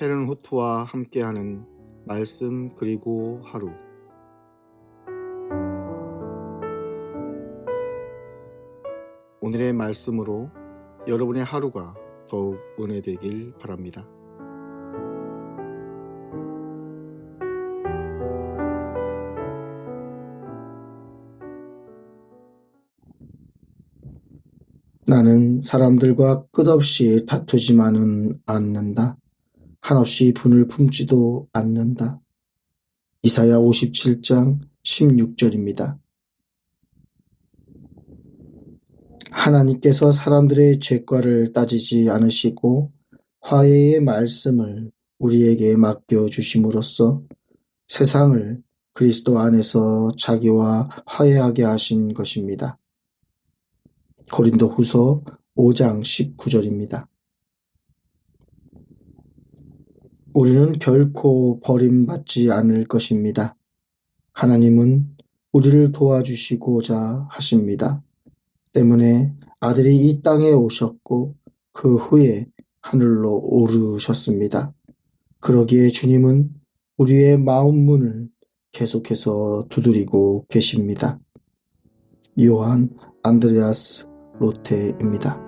헤른 후트와 함께하는 말씀 그리고 하루 오늘의 말씀으로 여러분의 하루가 더욱 은혜되길 바랍니다. 나는 사람들과 끝없이 다투지만은 않는다. 한없이 분을 품지도 않는다. 이사야 57장 16절입니다. 하나님께서 사람들의 죄과를 따지지 않으시고 화해의 말씀을 우리에게 맡겨 주심으로써 세상을 그리스도 안에서 자기와 화해하게 하신 것입니다. 고린도 후서 5장 19절입니다. 우리는 결코 버림받지 않을 것입니다. 하나님은 우리를 도와주시고자 하십니다. 때문에 아들이 이 땅에 오셨고 그 후에 하늘로 오르셨습니다. 그러기에 주님은 우리의 마음 문을 계속해서 두드리고 계십니다. 요한 안드레아스 로테입니다.